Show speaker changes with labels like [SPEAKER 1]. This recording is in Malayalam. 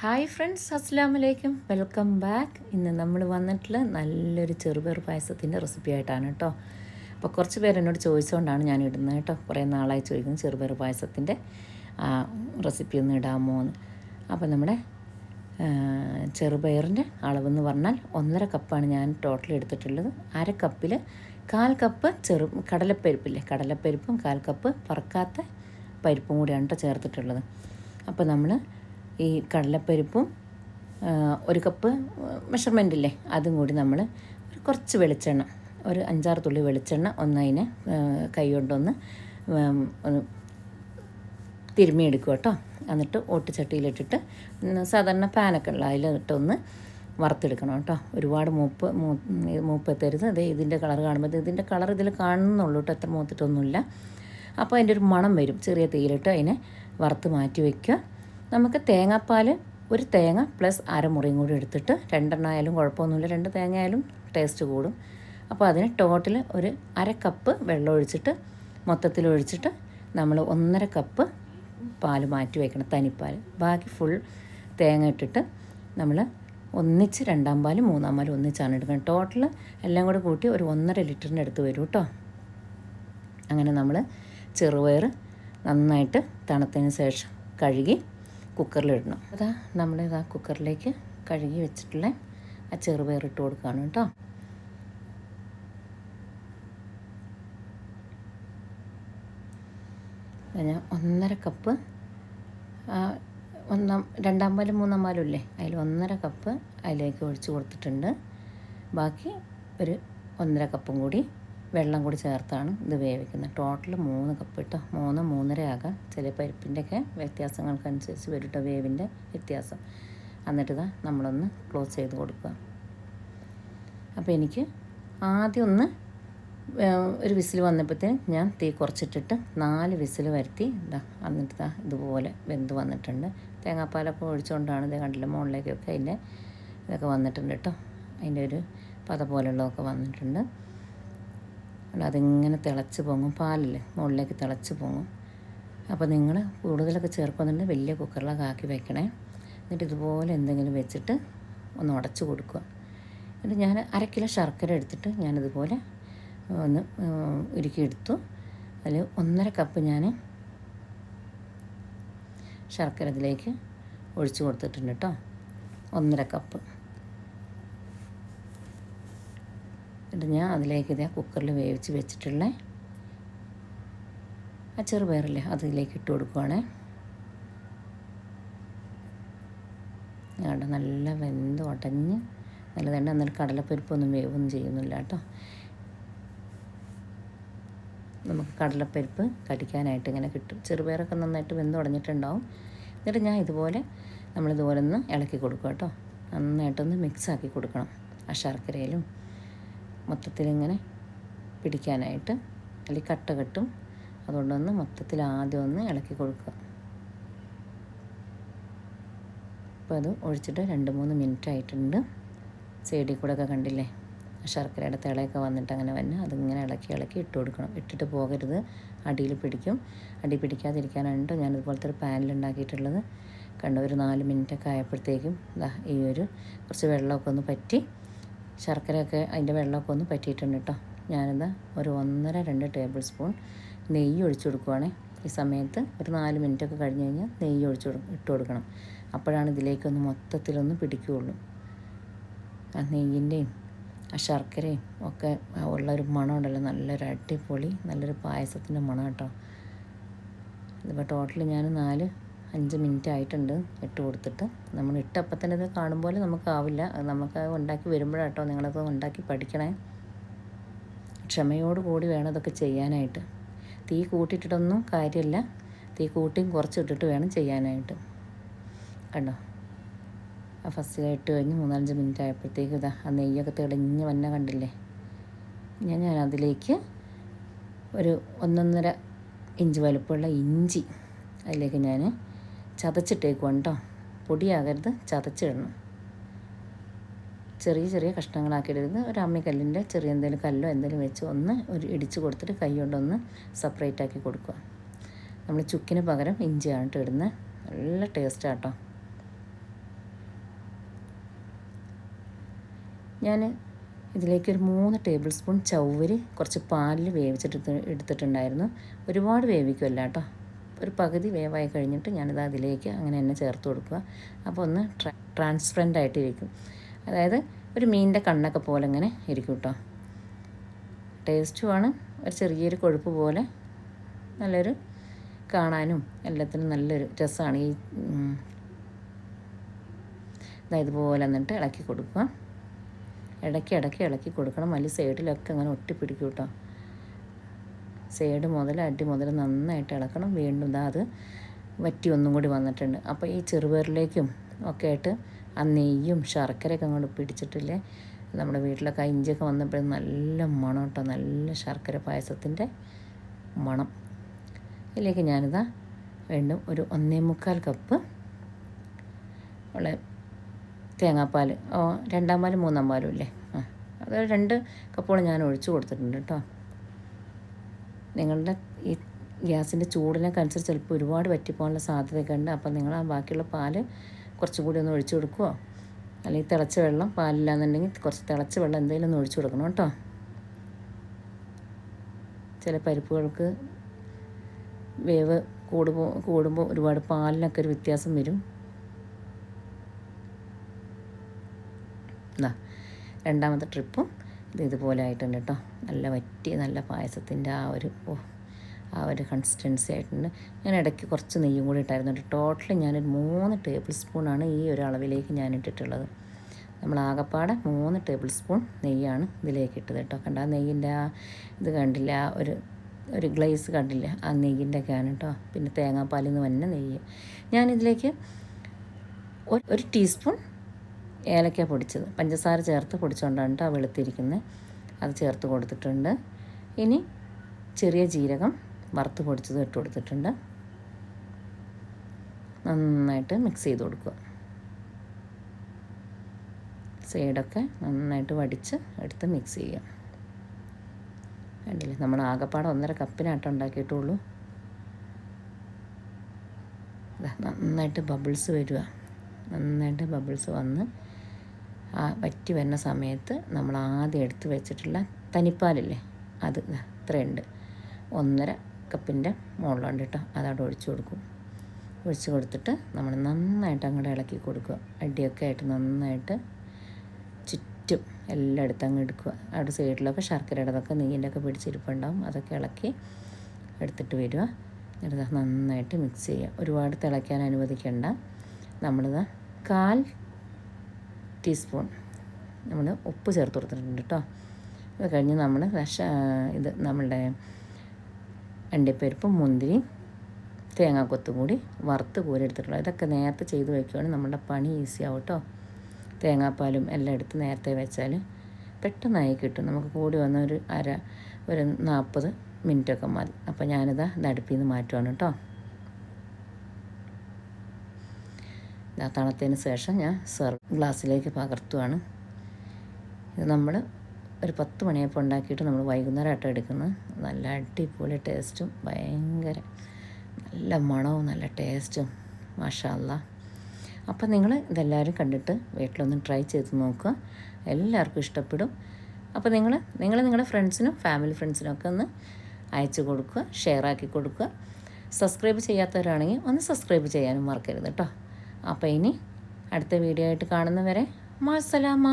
[SPEAKER 1] ഹായ് ഫ്രണ്ട്സ് അസ്സാം വലൈക്കും വെൽക്കം ബാക്ക് ഇന്ന് നമ്മൾ വന്നിട്ടുള്ള നല്ലൊരു ചെറുപയർ പായസത്തിന്റെ റെസിപ്പി ആയിട്ടാണ് കേട്ടോ അപ്പോൾ കുറച്ച് പേര് എന്നോട് ചോദിച്ചുകൊണ്ടാണ് ഞാൻ ഇടുന്നത് കേട്ടോ കുറേ നാളായി ചോദിക്കുന്നു ചെറുപയർ പായസത്തിന്റെ റെസിപ്പി ഒന്ന് ഇടാമോ എന്ന്. അപ്പോൾ നമ്മുടെ ചെറുപയറിന്റെ അളവെന്ന് പറഞ്ഞാൽ ഒന്നര കപ്പാണ് ഞാൻ ടോട്ടൽ എടുത്തിട്ടുള്ളത്. അര കപ്പിൽ കാൽ കപ്പ് ചെറു കടലപ്പരിപ്പില്ലേ? കടലപ്പരിപ്പും കാൽ കപ്പ് പറക്കാത്ത പരിപ്പും കൂടിയാണ് കേട്ടോ ചേർത്തിട്ടുള്ളത്. അപ്പോൾ നമ്മൾ ഈ കടലപ്പരിപ്പും ഒരു കപ്പ് മെഷർമെന്റ് ഇല്ലേ? അതും കൂടി നമ്മൾ കുറച്ച് വെളിച്ചെണ്ണ ഒരു അഞ്ചാറ് തുള്ളി വെളിച്ചെണ്ണ ഒന്നതിനെ കൈ കൊണ്ടൊന്ന് ഒന്ന് തിരുമ്മി എടുക്കുക കേട്ടോ. എന്നിട്ട് ഓട്ടുചട്ടിയിലിട്ടിട്ട് സാധാരണ പാനൊക്കെ ഉള്ള അതിലിട്ടൊന്ന് വറുത്തെടുക്കണം കേട്ടോ. ഒരുപാട് മൂപ്പ് മൂ- മൂപ്പെത്തരുത്. അതെ ഇതിന്റെ കളർ കാണുമ്പോൾ ഇത് ഇതിന്റെ കളർ ഇതിൽ കാണുന്നുള്ളൂ കേട്ടോ എത്ര മൂത്തിട്ടൊന്നുമില്ല. അപ്പോൾ അതിന്റെ ഒരു മണം വരും. ചെറിയ തീയിലിട്ട് അതിനെ വറുത്ത് മാറ്റി വയ്ക്കുക നമുക്ക് തേങ്ങാപ്പാൽ ഒരു തേങ്ങ പ്ലസ് അരമുറിയും കൂടി എടുത്തിട്ട് രണ്ടെണ്ണം ആയാലും കുഴപ്പമൊന്നുമില്ല. രണ്ട് തേങ്ങ ആയാലും ടേസ്റ്റ് കൂടും. അപ്പോൾ അതിന് ടോട്ടൽ ഒരു അര കപ്പ് വെള്ളം ഒഴിച്ചിട്ട് മൊത്തത്തിൽ ഒഴിച്ചിട്ട് നമ്മൾ ഒന്നര കപ്പ് പാൽ മാറ്റി വയ്ക്കണം തനിപ്പാൽ ബാക്കി ഫുൾ തേങ്ങ ഇട്ടിട്ട് നമ്മൾ ഒന്നിച്ച് രണ്ടാം പാലും മൂന്നാം പാലും ഒന്നിച്ചാണ് എടുക്കുന്നത് ടോട്ടൽ എല്ലാം കൂടെ കൂട്ടി ഒരു ഒന്നര ലിറ്ററിന്റെ അടുത്ത് വരും കേട്ടോ. അങ്ങനെ നമ്മൾ ചെറുപയർ നന്നായിട്ട് തണുത്തതിന് ശേഷം കഴുകി കുക്കറിലിടണം. അതാ നമ്മളിതാ കുക്കറിലേക്ക് കഴുകി വെച്ചിട്ടുള്ള ആ ചെറുപയർ ഇട്ട് കൊടുക്കുകയാണ് കേട്ടോ ഞാൻ ഒന്നര കപ്പ് ഒന്നാം രണ്ടാം പാലും മൂന്നാം പാലും ഇല്ലേ? അതിൽ ഒന്നര കപ്പ് അതിലേക്ക് ഒഴിച്ച് കൊടുത്തിട്ടുണ്ട്. ബാക്കി ഒരു ഒന്നര കപ്പും കൂടി വെള്ളം കൂടി ചേർത്താണ് ഇത് വേവിക്കുന്നത്. ടോട്ടൽ മൂന്ന് കപ്പ് കേട്ടോ മൂന്ന് മൂന്നര ആകാം. ചില പരിപ്പിന്റെയൊക്കെ വ്യത്യാസങ്ങൾക്കനുസരിച്ച് വരും കേട്ടോ വേവിന്റെ വ്യത്യാസം. എന്നിട്ട് ഇതാ നമ്മളൊന്ന് ക്ലോസ് ചെയ്ത് കൊടുക്കുക. അപ്പോൾ എനിക്ക് ആദ്യം ഒന്ന് ഒരു വിസിൽ വന്നപ്പോഴത്തേന് ഞാൻ തീ കുറച്ചിട്ടിട്ട് നാല് വിസിൽ വരുത്തി. ഇതാ എന്നിട്ട് ഇതാ ഇതുപോലെ വെന്ത് വന്നിട്ടുണ്ട്. തേങ്ങാപ്പാലൊക്കെ ഒഴിച്ചുകൊണ്ടാണ് ഇത് കണ്ടില്ല മുകളിലേക്കൊക്കെ അതിന്റെ ഇതൊക്കെ വന്നിട്ടുണ്ട് കേട്ടോ അതിന്റെ ഒരു പത പോലുള്ളതൊക്കെ വന്നിട്ടുണ്ട്. അല്ല അതിങ്ങനെ തിളച്ച് പൊങ്ങും. പാലില്ലേ മുകളിലേക്ക് തിളച്ച് പൊങ്ങും. അപ്പോൾ നിങ്ങൾ കൂടുതലൊക്കെ ചേർക്കുന്നുണ്ട് വലിയ കുക്കറിലൊക്കെ ആക്കി വെക്കണേ. എന്നിട്ട് ഇതുപോലെ എന്തെങ്കിലും വെച്ചിട്ട് ഒന്ന് ഉടച്ച് കൊടുക്കുക. എന്നിട്ട് ഞാൻ അര കിലോ ശർക്കര എടുത്തിട്ട് ഞാനിതുപോലെ ഒന്ന് ഉരുക്കിയെടുത്തു അതിൽ ഒന്നര കപ്പ് ഞാൻ ശർക്കര ഇതിലേക്ക് ഒഴിച്ച് കൊടുത്തിട്ടുണ്ട് കേട്ടോ. ഒന്നര കപ്പ്. എന്നിട്ട് ഞാൻ അതിലേക്ക് ഇതേ കുക്കറിൽ വേവിച്ച് വെച്ചിട്ടുള്ള ആ ചെറുപയറില്ലേ അതിലേക്ക് ഇട്ട് കൊടുക്കുവാണേ. അവിടെ നല്ല വെന്ത് ഉടഞ്ഞ് നല്ല തന്നെ എന്നിട്ട് കടലപ്പരിപ്പൊന്നും വേവൊന്നും ചെയ്യുന്നില്ല കേട്ടോ. നമുക്ക് കടലപ്പരിപ്പ് കടിക്കാനായിട്ട് ഇങ്ങനെ കിട്ടും. ചെറുപയറൊക്കെ നന്നായിട്ട് വെന്ത് ഉടഞ്ഞിട്ടുണ്ടാവും എന്നിട്ട് ഞാൻ ഇതുപോലെ നമ്മളിതുപോലെ ഒന്ന് ഇളക്കി കൊടുക്കുക കേട്ടോ. നന്നായിട്ടൊന്ന് മിക്സാക്കി കൊടുക്കണം ആ ശർക്കരയിലും മൊത്തത്തിൽ ഇങ്ങനെ പിടിക്കാനായിട്ട് അല്ലെങ്കിൽ കട്ട കെട്ടും. അതുകൊണ്ടൊന്ന് മൊത്തത്തിൽ ആദ്യം ഒന്ന് ഇളക്കി കൊടുക്കുക. അപ്പോൾ അത് ഒഴിച്ചിട്ട് രണ്ട് മൂന്ന് മിനിറ്റ് ആയിട്ടുണ്ട്. സൈഡിൽ കൂടെ ഒക്കെ കണ്ടില്ലേ? ശർക്കരയുടെ തിളയൊക്കെ വന്നിട്ട് അങ്ങനെ വന്നെ അതിങ്ങനെ ഇളക്കി ഇളക്കി ഇട്ട് കൊടുക്കണം. ഇട്ടിട്ട് പോകരുത്. അടിയിൽ പിടിക്കും. അടി പിടിക്കാതിരിക്കാനായിട്ട് ഞാനിതുപോലത്തെ ഒരു പാനിൽ ഉണ്ടാക്കിയിട്ടുള്ളത്. കണ്ട ഒരു നാല് മിനിറ്റൊക്കെ ആയപ്പോഴത്തേക്കും ഈ ഒരു കുറച്ച് വെള്ളമൊക്കെ ഒന്ന് പറ്റി ശർക്കരയൊക്കെ അതിന്റെ വെള്ളമൊക്കെ ഒന്ന് പറ്റിയിട്ടുണ്ട് കേട്ടോ. ഞാനിത് ഒരു ഒന്നര രണ്ട് ടേബിൾ സ്പൂൺ നെയ്യ് ഒഴിച്ചു കൊടുക്കുവാണേ. ഈ സമയത്ത് ഒരു നാല് മിനിറ്റൊക്കെ കഴിഞ്ഞ് കഴിഞ്ഞാൽ നെയ്യ് ഒഴിച്ച് ഇട്ട് കൊടുക്കണം. അപ്പോഴാണ് ഇതിലേക്കൊന്ന് മൊത്തത്തിലൊന്ന് പിടിക്കുകയുള്ളൂ. ആ നെയ്യിന്റെയും ആ ശർക്കരയും ഒക്കെ ഉള്ളൊരു മണം ഉണ്ടല്ലോ. നല്ലൊരു അടിപൊളി നല്ലൊരു പായസത്തിന്റെ മണം കേട്ടോ ഇതിപ്പോൾ ടോട്ടൽ ഞാൻ നാല് അഞ്ച് മിനിറ്റ് ആയിട്ടുണ്ട് ഇട്ട് കൊടുത്തിട്ട്. നമ്മൾ ഇട്ടപ്പം തന്നെ ഇത് കാണുമ്പോൾ നമുക്കാവില്ല നമുക്ക് ഉണ്ടാക്കി വരുമ്പോഴാട്ടോ നിങ്ങളത് ഉണ്ടാക്കി പഠിക്കണേ. ക്ഷമയോട് കൂടി വേണം ഇതൊക്കെ ചെയ്യാനായിട്ട്. തീ കൂട്ടിയിട്ടിട്ടൊന്നും കാര്യമില്ല. തീ കൂട്ടിയും കുറച്ചിട്ടിട്ട് വേണം ചെയ്യാനായിട്ട്. കണ്ടോ? ആ ഫസ്റ്റ് ഇട്ട് കഴിഞ്ഞ് മൂന്നാലഞ്ച് മിനിറ്റ് ആയപ്പോഴത്തേക്ക് ഇതാ ആ നെയ്യൊക്കെ തെളിഞ്ഞ് വന്ന കണ്ടില്ലേ? ഞാൻ ഞാൻ അതിലേക്ക് ഒരു ഒന്നൊന്നര ഇഞ്ച് വലുപ്പമുള്ള ഇഞ്ചി അതിലേക്ക് ഞാൻ ചതച്ചിട്ടേക്കും കേട്ടോ പൊടിയാകരുത് ചതച്ചിടണം. ചെറിയ ചെറിയ കഷ്ണങ്ങളാക്കിയിടരുത് ഒരു അമ്മിക്കല്ലിന്റെ ചെറിയ എന്തെങ്കിലും കല്ലോ എന്തെങ്കിലും വെച്ച് ഒന്ന് ഒരു ഇടിച്ച് കൊടുത്തിട്ട് കൈ കൊണ്ടൊന്ന് സെപ്പറേറ്റ് ആക്കി കൊടുക്കുക. നമ്മൾ ചുക്കിന് പകരം ഇഞ്ചിയാണ് കേട്ടോ ഇടുന്നത്. നല്ല ടേസ്റ്റ് ആട്ടോ ഞാൻ ഇതിലേക്ക് ഒരു മൂന്ന് ടേബിൾ സ്പൂൺ ചൗവരി കുറച്ച് പാലിൽ വേവിച്ചിട്ട് എടുത്തിട്ടുണ്ടായിരുന്നു. ഒരുപാട് വേവിക്കുമല്ലോ കേട്ടോ ഒരു പകുതി വേവായി കഴിഞ്ഞിട്ട് ഞാനിത് അതിലേക്ക് അങ്ങനെ തന്നെ ചേർത്ത് കൊടുക്കുക. അപ്പോൾ ഒന്ന് ട്രാൻസ്പെറന്റ് ആയിട്ട് ഇരിക്കും. അതായത് ഒരു മീനിന്റെ കണ്ണൊക്കെ പോലെ ഇങ്ങനെ ഇരിക്കും കേട്ടോ. ടേസ്റ്റുമാണ്. ഒരു ചെറിയൊരു കൊഴുപ്പ് പോലെ നല്ലൊരു കാണാനും എല്ലാത്തിനും നല്ലൊരു രസമാണ് ഈ ഇതുപോലെ എന്നിട്ട് ഇളക്കി കൊടുക്കുക. ഇടയ്ക്ക് ഇടയ്ക്ക് ഇളക്കി കൊടുക്കണം. വലിയ സൈഡിലൊക്കെ അങ്ങനെ ഒട്ടിപ്പിടിക്കും കേട്ടോ. സൈഡ് മുതൽ അടി മുതൽ നന്നായിട്ട് ഇളക്കണം. വീണ്ടും ഇതാ അത് വറ്റി ഒന്നും കൂടി വന്നിട്ടുണ്ട്. അപ്പോൾ ഈ ചെറുപയറിലേക്കും ഒക്കെ ആയിട്ട് ആ നെയ്യും ശർക്കരയൊക്കെ അങ്ങോട്ട് പിടിച്ചിട്ടില്ലേ? നമ്മുടെ വീട്ടിലൊക്കെ ഇഞ്ചിയൊക്കെ വന്നപ്പോഴും നല്ല മണം കേട്ടോ. നല്ല ശർക്കര പായസത്തിന്റെ മണം. ഇതിലേക്ക് ഞാനിതാ വീണ്ടും ഒരു ഒന്നേ മുക്കാൽ കപ്പ് ഉള്ള തേങ്ങാപ്പാൽ രണ്ടാം പാലും മൂന്നാം പാലും ഇല്ലേ? അത് രണ്ട് കപ്പോളം ഞാൻ ഒഴിച്ചു കൊടുത്തിട്ടുണ്ട് കേട്ടോ. നിങ്ങളുടെ ഈ ഗ്യാസിന്റെ ചൂടിനൊക്കെ അനുസരിച്ച് ചിലപ്പോൾ ഒരുപാട് വറ്റിപ്പോകാനുള്ള സാധ്യതയൊക്കെ ഉണ്ട് അപ്പം നിങ്ങൾ ആ ബാക്കിയുള്ള പാൽ കുറച്ചും കൂടി ഒന്ന് ഒഴിച്ചു കൊടുക്കുമോ അല്ലെങ്കിൽ തിളച്ച വെള്ളം പാലില്ലാന്നുണ്ടെങ്കിൽ കുറച്ച് തിളച്ച വെള്ളം എന്തെങ്കിലും ഒന്ന് ഒഴിച്ചു കൊടുക്കണം കേട്ടോ. ചില പരിപ്പുകൾക്ക് വേവ് കൂടുമ്പോൾ കൂടുമ്പോൾ ഒരുപാട് പാലിനൊക്കെ ഒരു വ്യത്യാസം വരും. രണ്ടാമത്തെ ട്രിപ്പും ഇത് ഇതുപോലെ ആയിട്ടുണ്ട് കേട്ടോ നല്ല വറ്റിയ നല്ല പായസത്തിന്റെ ആ ഒരു ഓ ആ ഒരു കൺസിസ്റ്റൻസി ആയിട്ടുണ്ട്. ഞാൻ ഇടയ്ക്ക് കുറച്ച് നെയ്യും കൂടി ഇട്ടായിരുന്നു ടോട്ടൽ ഞാനൊരു മൂന്ന് ടേബിൾ സ്പൂണാണ് ഈ ഒരു അളവിലേക്ക് ഞാൻ ഇട്ടിട്ടുള്ളത്. നമ്മൾ ആകപ്പാടെ മൂന്ന് ടേബിൾ സ്പൂൺ നെയ്യാണ് ഇതിലേക്ക് ഇട്ടത് കേട്ടോ കണ്ട? ആ നെയ്യിന്റെ ആ ഇത് കണ്ടില്ല? ഒരു ഒരു ഗ്ലേസ് കണ്ടില്ല? ആ നെയ്യിന്റെ ഒക്കെയാണ് കേട്ടോ പിന്നെ തേങ്ങാപ്പാലിൽ നിന്ന് വന്ന നെയ്യ്. ഞാനിതിലേക്ക് ഒരു ടീസ്പൂൺ ഏലക്ക പൊടിച്ചത്. പഞ്ചസാര ചേർത്ത് പൊടിച്ചുകൊണ്ടാണ് കേട്ടോ വെളുത്തിരിക്കുന്നത് അത് ചേർത്ത് കൊടുത്തിട്ടുണ്ട്. ഇനി ചെറിയ ജീരകം വറുത്ത് പൊടിച്ചത് ഇട്ട് കൊടുത്തിട്ടുണ്ട്. നന്നായിട്ട് മിക്സ് ചെയ്ത് കൊടുക്കുക. സൈഡൊക്കെ നന്നായിട്ട് വടിച്ച് എടുത്ത് മിക്സ് ചെയ്യുക. കണ്ടില്ലേ? നമ്മൾ ആകെപ്പാടെ ഒന്നര കപ്പിനാട്ടം ഉണ്ടാക്കിയിട്ടുള്ളൂ. നന്നായിട്ട് ബബിൾസ് വരിക നന്നായിട്ട് ബബിൾസ് വന്ന് ആ വറ്റി വരുന്ന സമയത്ത് നമ്മൾ ആദ്യം എടുത്ത് വെച്ചിട്ടുള്ള തനിപ്പാലില്ലേ? അത് ഇത്രയുണ്ട്. ഒന്നര കപ്പിന്റെ മുകളിലുണ്ട് കേട്ടോ. അതവിടെ ഒഴിച്ചു കൊടുക്കും. ഒഴിച്ചു കൊടുത്തിട്ട് നമ്മൾ നന്നായിട്ട് അങ്ങോട്ട് ഇളക്കി കൊടുക്കുക. അടിയൊക്കെ ആയിട്ട് നന്നായിട്ട് ചുറ്റും എല്ലായിടത്തും അങ്ങ് എടുക്കുക. അവിടെ സൈഡിലൊക്കെ ശർക്കരയുടെതൊക്കെ നെയ്യിന്റെ ഒക്കെ പിടിച്ചിരിപ്പുണ്ടാവും. അതൊക്കെ ഇളക്കി എടുത്തിട്ട് വരിക. എന്നിട്ട് നന്നായിട്ട് മിക്സ് ചെയ്യുക. ഒരുപാട് തിളയ്ക്കാൻ അനുവദിക്കേണ്ട. നമ്മളിത് കാൽ ടീസ്പൂൺ. നമ്മൾ ഉപ്പ് ചേർത്ത് കൊടുത്തിട്ടുണ്ട് കേട്ടോ അത് കഴിഞ്ഞ് നമ്മൾ ഇത് നമ്മളുടെ അണ്ടിപ്പരിപ്പും മുന്തിരി തേങ്ങാക്കൊത്തും കൂടി വറുത്ത് കോരിയെടുത്തിട്ടുള്ളത് ഇതൊക്കെ നേരത്തെ ചെയ്ത് വയ്ക്കുകയാണെങ്കിൽ നമ്മുടെ പണി ഈസി ആവും കേട്ടോ തേങ്ങാപ്പാലും എല്ലാം എടുത്ത് നേരത്തെ വെച്ചാൽ പെട്ടെന്നായി കിട്ടും. നമുക്ക് കൂടി വന്ന ഒരു അര ഒരു നാൽപ്പത് മിനിറ്റൊക്കെ മതി. അപ്പോൾ ഞാനിത് അടുപ്പിൽ നിന്ന് മാറ്റുവാണ് കേട്ടോ തണുത്തതിന് ശേഷം ഞാൻ സെർവ് ഗ്ലാസ്സിലേക്ക് പകർത്തുവാണ്. ഇത് നമ്മൾ ഒരു പത്ത് മണിയപ്പോൾ ഉണ്ടാക്കിയിട്ട് നമ്മൾ വൈകുന്നേരമായിട്ട് എടുക്കുന്നത്. നല്ല അടിപൊളി ടേസ്റ്റും ഭയങ്കര നല്ല മണവും നല്ല ടേസ്റ്റും മാഷല്ല അപ്പം നിങ്ങൾ ഇതെല്ലാവരും കണ്ടിട്ട് വീട്ടിലൊന്ന് ട്രൈ ചെയ്ത് നോക്കുക. എല്ലാവർക്കും ഇഷ്ടപ്പെടും. അപ്പോൾ നിങ്ങൾ നിങ്ങൾ നിങ്ങളുടെ ഫ്രണ്ട്സിനും ഫാമിലി ഫ്രണ്ട്സിനും ഒക്കെ ഒന്ന് അയച്ചു കൊടുക്കുക ഷെയർ ആക്കി കൊടുക്കുക. സബ്സ്ക്രൈബ് ചെയ്യാത്തവരാണെങ്കിൽ ഒന്ന് സബ്സ്ക്രൈബ് ചെയ്യാനും മറക്കരുത് കേട്ടോ. അപ്പോൾ ഇനി അടുത്ത വീഡിയോ ആയിട്ട് കാണുന്നവരെ മാസലാമ.